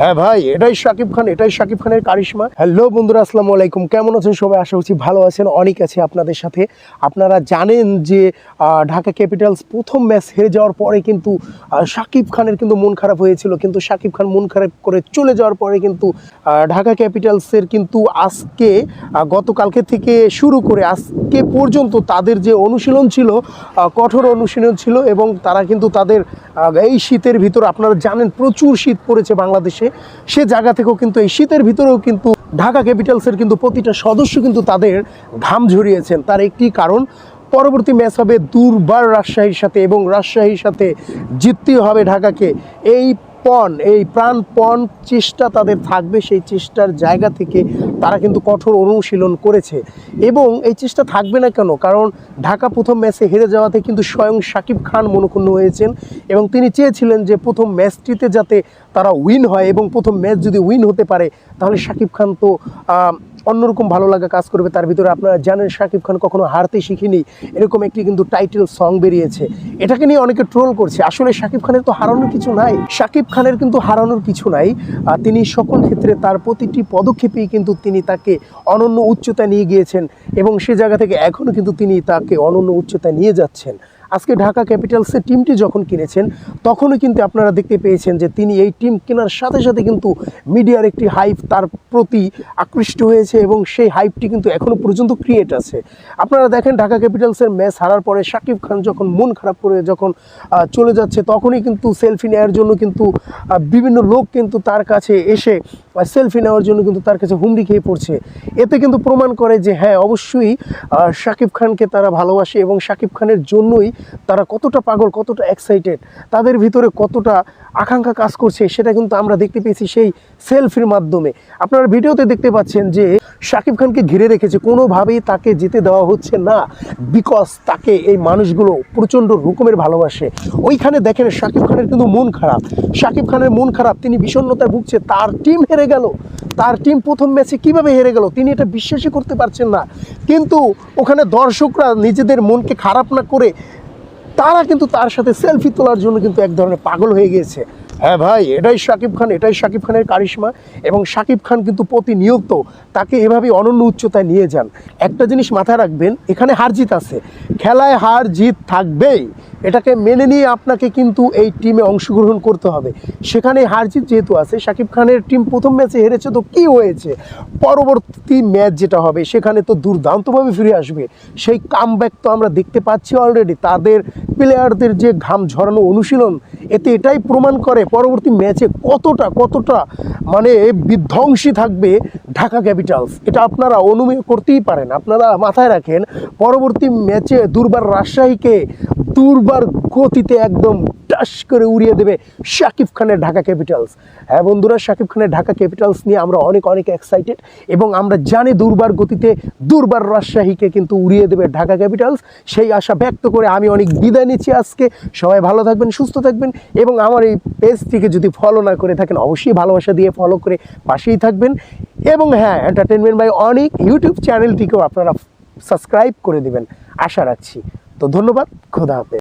হ্যাঁ ভাই, এটাই শাকিব খান, এটাই শাকিব খানের কারিশমা। হ্যালো বন্ধুরা, আসসালামু আলাইকুম। কেমন আছেন সবাই? আশা করছি ভালো আছেন, অনেক আছে আপনাদের সাথে। আপনারা জানেন যে ঢাকা ক্যাপিটালস প্রথম ম্যাচ হেরে যাওয়ার পরে কিন্তু শাকিব খানের কিন্তু মন খারাপ হয়েছিল। কিন্তু শাকিব খান মন খারাপ করে চলে যাওয়ার পরে কিন্তু ঢাকা ক্যাপিটালসের কিন্তু আজকে গতকালকে থেকে শুরু করে আজকে পর্যন্ত তাদের যে অনুশীলন ছিল কঠোর অনুশীলন ছিল এবং তারা কিন্তু তাদের এই শীতের ভিতর আপনারা জানেন প্রচুর শীত পড়েছে বাংলাদেশে। সে জায়গা থেকেও কিন্তু এই শীতের ভিতরেও কিন্তু ঢাকা ক্যাপিটালসের কিন্তু প্রতিটা সদস্য কিন্তু তাদের ঘাম ঝরিয়েছেন। তার একটি কারণ, পরবর্তী ম্যাচ হবে দুর্বার রাজশাহীর সাথে এবং রাজশাহীর সাথে জিততেই হবে ঢাকাকে। এই পণ এই প্রাণপণ চেষ্টা তাদের থাকবে, সেই চেষ্টার জায়গা থেকে তারা কিন্তু কঠোর অনুশীলন করেছে। এবং এই চেষ্টা থাকবে না কেন? কারণ ঢাকা প্রথম ম্যাচে হেরে যাওয়াতে কিন্তু স্বয়ং সাকিব খান মনক্ষুণ্ণ হয়েছেন এবং তিনি চেয়েছিলেন যে প্রথম ম্যাচটিতে যাতে তারা উইন হয় এবং প্রথম ম্যাচ যদি উইন হতে পারে, তাহলে সাকিব খান তো অন্যরকম ভালো লাগা কাজ করবে, তার ভিতরে আপনারা জানেন শাকিব খান কখনো হারতে শিখিনি। এরকম একটি কিন্তু টাইটেল সং বেরিয়েছে। এটাকে নিয়ে অনেকে ট্রোল করছে। আসলে শাকিব খানের তো হারানোর কিছু নাই। শাকিব খানের কিন্তু হারানোর কিছু নাই। তিনি সকল ক্ষেত্রে তার প্রতিটি পদক্ষেপেই কিন্তু তিনি তাকে অনন্য উচ্চতায় নিয়ে গিয়েছেন এবং সে জায়গা থেকে এখনও কিন্তু তিনি তাকে অনন্য উচ্চতায় নিয়ে যাচ্ছেন। আজকে ঢাকা ক্যাপিটালসের টিমটি যখন কিনেছেন তখনও কিন্তু আপনারা দেখতে পেয়েছেন যে তিনি এই টিম কেনার সাথে সাথে কিন্তু মিডিয়ার একটি হাইপ তার প্রতি আকৃষ্ট হয়েছে এবং সেই হাইপটি কিন্তু এখনও পর্যন্ত ক্রিয়েট আছে। আপনারা দেখেন ঢাকা ক্যাপিটালসের ম্যাচ হারার পরে শাকিব খান যখন মন খারাপ করে যখন চলে যাচ্ছে, তখনই কিন্তু সেলফি নেওয়ার জন্য কিন্তু বিভিন্ন লোক কিন্তু তার কাছে এসে সেলফি নেওয়ার জন্য কিন্তু তার কাছে হুমড়ি খেয়ে পড়ছে। এতে কিন্তু প্রমাণ করে যে হ্যাঁ অবশ্যই শাকিব খানকে তারা ভালোবাসে এবং শাকিব খানের জন্যই তারা কতটা পাগল, কতটা এক্সাইটেড তাদের ভিতরে কতটা আকাঙ্ক্ষা কাজ করছে, সেটা কিন্তু আমরা দেখতে পেয়েছি সেই সেলফির মাধ্যমে। আপনারা ভিডিওতে দেখতে পাচ্ছেন যে শাকিব খানকে ঘিরে রেখেছে, কোনোভাবেই তাকে যেতে দেওয়া হচ্ছে না বিকজ তাকে এই মানুষগুলো প্রচণ্ড রকমের ভালোবাসে। ওইখানে দেখেন শাকিব খানের কিন্তু মন খারাপ। শাকিব খানের মন খারাপ, তিনি বিষণ্ণতায় ভুগছে, তার টিম হেরে গেল। তার টিম প্রথম ম্যাচে কীভাবে হেরে গেল, তিনি এটা বিশ্বাসই করতে পারছেন না। কিন্তু ওখানে দর্শকরা নিজেদের মনকে খারাপ না করে তারা কিন্তু তার সাথে সেলফি তোলার জন্য কিন্তু এক ধরনের পাগল হয়ে গিয়েছে। হ্যাঁ ভাই, এটাই শাকিব খান, এটাই শাকিব খানের কারিশমা এবং শাকিব খান কিন্তু প্রতিনিয়ত তাকে এভাবে অনন্য উচ্চতায় নিয়ে যান। একটা জিনিস মাথায় রাখবেন, এখানে হার জিত আছে। খেলায় হার জিত থাকবেই। এটাকে মেনে নিয়ে আপনাকে কিন্তু এই টিমে অংশগ্রহণ করতে হবে। সেখানে হার জিত যেহেতু আছে, শাকিব খানের টিম প্রথম ম্যাচে হেরেছে তো কি হয়েছে? পরবর্তী ম্যাচ যেটা হবে, সেখানে তো দুর্দান্তভাবে ফিরে আসবে। সেই কামব্যাক তো আমরা দেখতে পাচ্ছি অলরেডি তাদের প্লেয়ারদের যে ঘাম ঝরানো অনুশীলন এতে এটাই প্রমাণ করে পরবর্তী ম্যাচে কতটা কতটা মানে বিধ্বংসী থাকবে ঢাকা ক্যাপিটালস। এটা আপনারা অনুমেয় করতেই পারেন। আপনারা মাথায় রাখেন, পরবর্তী ম্যাচে দুর্বার রাজশাহীকে দুর্বার গতিতে একদম টাস করে উড়িয়ে দেবে শাকিব খানের ঢাকা ক্যাপিটালস। হ্যাঁ বন্ধুরা, শাকিব খানের ঢাকা ক্যাপিটালস নিয়ে আমরা অনেক অনেক এক্সাইটেড এবং আমরা জানি দুর্বার গতিতে দুর্বার রাজশাহীকে কিন্তু উড়িয়ে দেবে ঢাকা ক্যাপিটালস। সেই আশা ব্যক্ত করে আমি অনেক বিদায় নিচ্ছি আজকে। সবাই ভালো থাকবেন, সুস্থ থাকবেন এবং আমার এই পেজটিকে যদি ফলো না করে থাকেন, অবশ্যই ভালোবাসা দিয়ে ফলো করে পাশেই থাকবেন। এবং হ্যাঁ এন্টারটেনমেন্ট বাই অনেক ইউটিউব চ্যানেলটিকেও আপনারা সাবস্ক্রাইব করে দেবেন। আশা রাখছি। তো ধন্যবাদ খোদা হাফেজ।